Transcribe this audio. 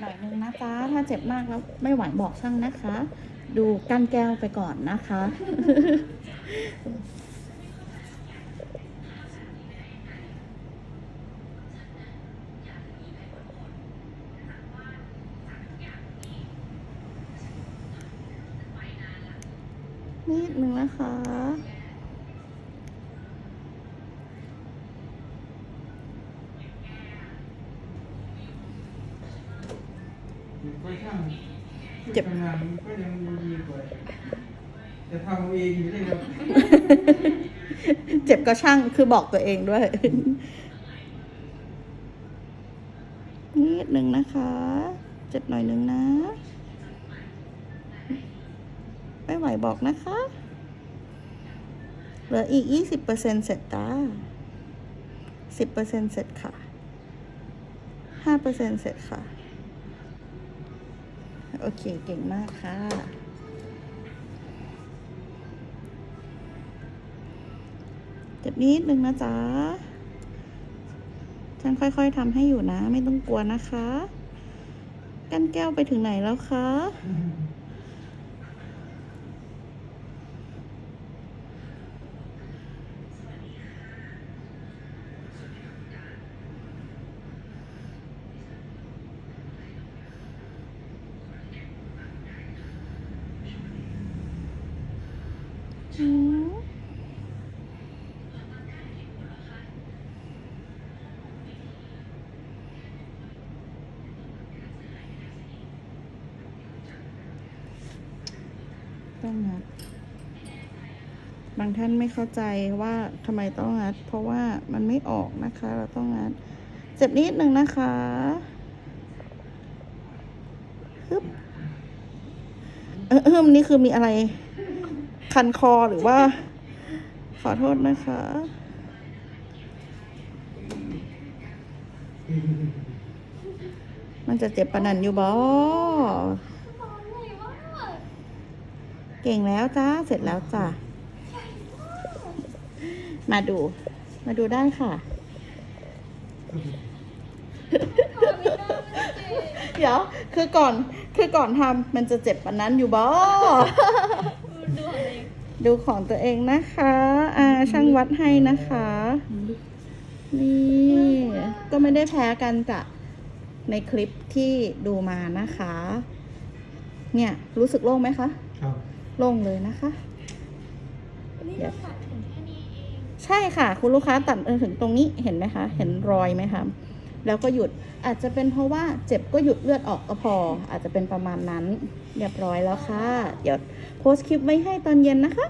หน่อยนึงนะจ๊ะถ้าเจ็บมากแล้วไม่ไหวบอกช่างนะคะ ดูกั้นแก้วไปก่อนนะคะ นิดนึงนะคะ ก็ช่าง เจ็บทำงานก็ยังดีกว่าจะทำเอาเองอยู่ได้ครับเจ็บก็ช่างคือบอกตัวเองด้วย นิดหนึ่งนะคะ เจ็บหน่อยหนึ่งนะ ไม่ไหวบอกนะคะ เหลืออีกยี่สิบเปอร์เซ็นเสร็จตาสิบเปอร์เซ็นเสร็จค่ะห้าเปอร์เซ็นเสร็จค่ะ โอเค เก่งมากค่ะ เจ็บนิดนึงนะจ๊ะ ฉันค่อยๆทำให้อยู่นะ ไม่ต้องกลัวนะคะ กันแก้วไปถึงไหนแล้วคะ ต้องงัด บางท่านไม่เข้าใจว่าทำไมต้องงัด เพราะว่ามันไม่ออกนะคะ เราต้องงัด เจ็บนิดนึงนะคะฮึบเออเอมนี่คือมีอะไร คันคอหรือว่า ขอโทษนะคะ มันจะเจ็บปนนันอยู่บ่เก่งแล้วจ้า เสร็จแล้วจ้ะมาดู มาดูได้ค่ะ เดี๋ยว คือก่อน คือก่อนทำมันจะเจ็บปนนั้นอยู่บ่ดู ของตัวเองนะคะ อ่า ช่างวัดให้นะคะ นี่ ก็ไม่ได้แพ้กันจ้ะในคลิปที่ดูมานะคะ เนี่ย รู้สึกโล่งไหมคะ ครับ โล่งเลยนะคะ นี่เราตัดถึงแค่นี้เอง ใช่ค่ะ คุณลูกค้าตัดเออถึงตรงนี้เห็นไหมคะ เห็นรอยไหมคะ แล้วก็หยุดอาจจะเป็นเพราะว่าเจ็บก็หยุดเลือดออกก็พอ อาจจะเป็นประมาณนั้นเรียบร้อยแล้วค่ะ เดี๋ยวโพสต์คลิปไว้ให้ตอนเย็นนะคะ